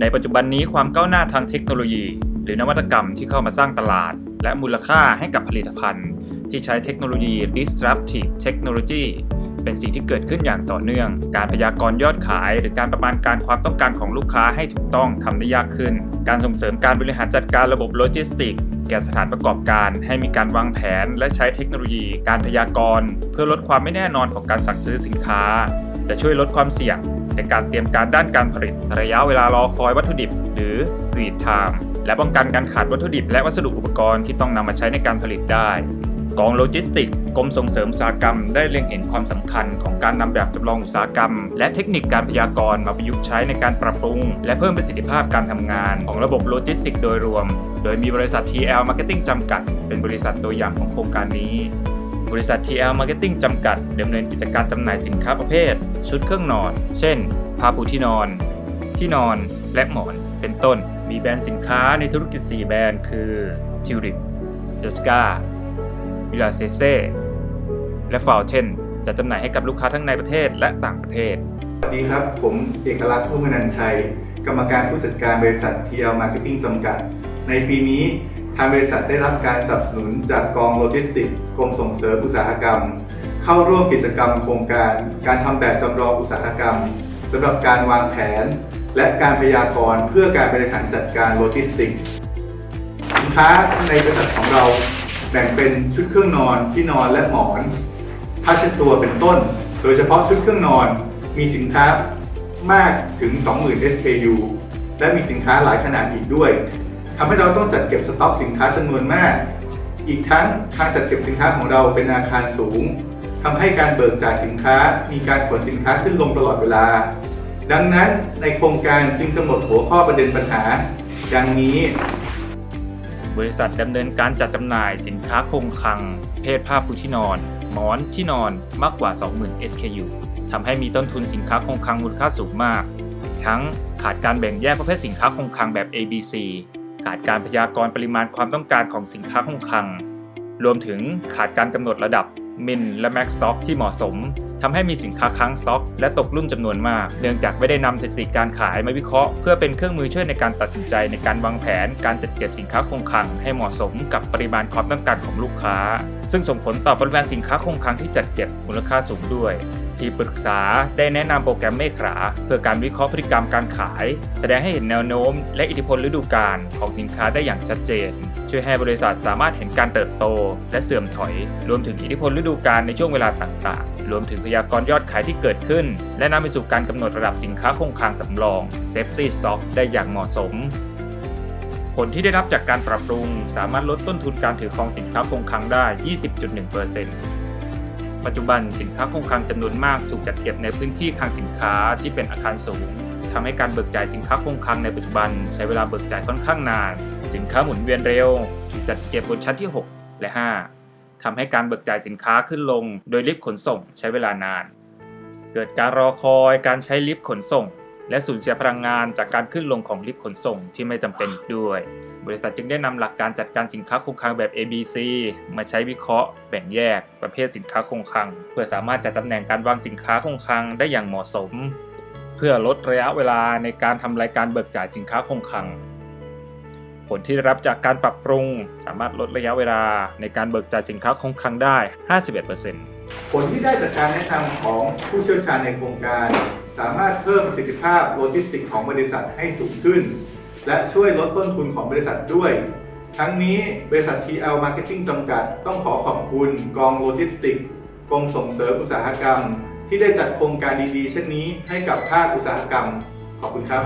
ในปัจจุบันนี้ความก้าวหน้าทางเทคโนโลยี หรือนวัตกรรมที่เข้ามาสร้างตลาด และมูลค่าให้กับผลิตภัณฑ์ ที่ใช้เทคโนโลยี disruptive technology เป็นสิ่งที่เกิดขึ้นอย่างต่อเนื่อง การพยากรณ์ยอดขาย หรือการประมาณการความต้องการของลูกค้าให้ถูกต้องทำได้ยากขึ้น การส่งเสริมการบริหารจัดการระบบโลจิสติก แก่สถานประกอบการ ให้มีการวางแผน และใช้เทคโนโลยี การพยากรณ์ เพื่อลดความไม่แน่นอนของการสั่งซื้อสินค้า จะช่วยลดความเสี่ยง ในการเตรียมการด้านการผลิต ระยะเวลารอคอยวัตถุดิบ หรือ lead time และป้องกันการขาดวัตถุดิบ และวัสดุอุปกรณ์ที่ต้องนำมาใช้ในการผลิตได้กองโลจิสติกกรมส่งเสริมอุตสาหกรรมได้เล็งเห็นความสำคัญของการนำแบบจำลองอุตสาหกรรม และเทคนิคการพยากรณ์มาประยุกต์ใช้ในการปรับปรุง และเพิ่มประสิทธิภาพการทำงานของระบบโลจิสติกโดยรวม โดยมีบริษัท TL Marketing จำกัด เป็นบริษัทตัวอย่างของโครงการนี้ บริษัท TL Marketing จำกัดดำเนินกิจการจำหน่ายสินค้าประเภท ชุดเครื่องนอน เช่นผ้าปูที่นอน ที่นอนและหมอนเป็นต้น มีแบรนด์สินค้าในธุรกิจ 4 แบรนด์คือ Tulip Jessica วิลาเซเซและฟาวเทนจะจำหน่ายให้กับลูกค้าทั้งในประเทศและต่างประเทศ สวัสดีครับ ผมเอกลักษณ์พุ่มนันชัย กรรมการผู้จัดการบริษัท TL Marketing จำกัด ในปีนี้ ทางบริษัทได้รับการสนับสนุนจากกองโลจิสติกส์กรมส่งเสริมอุตสาหกรรม เข้าร่วมกิจกรรมโครงการ การทำแบบจำลองอุตสาหกรรมสำหรับการวางแผน และการพยากรณ์เพื่อการบริหารจัดการโลจิสติกส์สินค้าในบริษัทของเราแบ่งเป็นชุดเครื่องนอนที่นอนและหมอนผ้าเช็ดตัวเป็นต้น โดยเฉพาะชุดเครื่องนอน มีสินค้ามากถึง 20,000 SKU และมีสินค้าหลายขนาดอีกด้วย ทำให้เราต้องจัดเก็บสต็อกสินค้าจำนวนมาก อีกทั้งการจัดเก็บสินค้าของเราเป็นอาคารสูงทำให้การเบิกจ่ายสินค้า มีการขนสินค้าขึ้นลงตลอดเวลา ดังนั้นในโครงการจึงกำหนดหัวข้อประเด็นปัญหา ดังนี้ บริษัทดำเนินการจัดจำหน่ายสินค้าคงคลัง เพศผ้าปูที่นอน หมอนที่นอนมากกว่า 20,000 SKU ทำให้มีต้นทุนสินค้าคงคลังมูลค่าสูงมากอีกทั้งขาดการแบ่งแยกประเภทสินค้าคงคลังแบบ ABC ขาดการพยากรณ์ปริมาณความต้องการของสินค้าคงคลัง รวมถึงขาดการกำหนดระดับมินและแม็กสต็อกที่เหมาะสม ทำให้มีสินค้าค้างสต็อก และตกรุ่นจำนวนมาก เนื่องจากไม่ได้นำสถิติการขายมาวิเคราะห์เพื่อเป็นเครื่องมือช่วยในการตัดสินใจในการวางแผน การจัดเก็บสินค้าคงคลังให้เหมาะสมกับปริมาณความต้องการของลูกค้า ซึ่งส่งผลต่อปริมาณสินค้าคงคลังที่จัดเก็บมูลค่าสูงด้วยที่ปรึกษาได้แนะนำโปรแกรมเมฆราเพื่อการวิเคราะห์พฤติกรรมการขาย แสดงให้เห็นแนวโน้ม และอิทธิพลฤดูกาลของสินค้าได้อย่างชัดเจน ช่วยให้บริษัทสามารถเห็นการเติบโต และเสื่อมถอย รวมถึงอิทธิพลฤดูกาลในช่วงเวลาต่างๆ รวมถึงพยากรณ์ยอดขายที่เกิดขึ้น และนำไปสู่การกำหนดระดับสินค้าคงคลังสำรอง Safety Stock ได้อย่างเหมาะสมผลที่ได้รับจากการปรับปรุง สามารถลดต้นทุนการถือครองสินค้าคงคลังได้ 20.1%ปัจจุบันสินค้าคงคลังจำนวนมากถูกจัดเก็บในพื้นที่คลังสินค้าที่เป็นอาคารสูง ทำให้การเบิกจ่ายสินค้าคงคลังในปัจจุบัน ใช้เวลาเบิกจ่ายค่อนข้างนาน สินค้าหมุนเวียนเร็วถูกจัดเก็บบนชั้นที่ 6 และ 5ทำให้การเบิกจ่ายสินค้าขึ้นลง โดยลิฟต์ขนส่งใช้เวลานาน เกิดการรอคอยการใช้ลิฟต์ขนส่ง และสูญเสียพลังงานจากการขึ้นลงของลิฟต์ขนส่งที่ไม่จำเป็นด้วย บริษัทจึงได้นำหลักการจัดการสินค้าคงคลังแบบ ABC มาใช้วิเคราะห์แบ่งแยกประเภทสินค้าคงคลัง เพื่อสามารถจัดตำแหน่งการวางสินค้าคงคลังได้อย่างเหมาะสม เพื่อลดระยะเวลาในการทำรายการเบิกจ่ายสินค้าคงคลัง ผลที่ได้รับจากการปรับปรุงสามารถลดระยะเวลาในการเบิกจ่ายสินค้าคงคลังได้ 51%ผลที่ได้จากการแนะนำของผู้เชี่ยวชาญในโครงการ สามารถเพิ่มประสิทธิภาพโลจิสติกของบริษัทให้สูงขึ้น และช่วยลดต้นทุนของบริษัทด้วย ทั้งนี้บริษัท TL Marketing จำกัด ต้องขอขอบคุณกองโลจิสติกกรมส่งเสริมอุตสาหกรรม ที่ได้จัดโครงการดีๆ เช่นนี้ให้กับภาคอุตสาหกรรม ขอบคุณครับ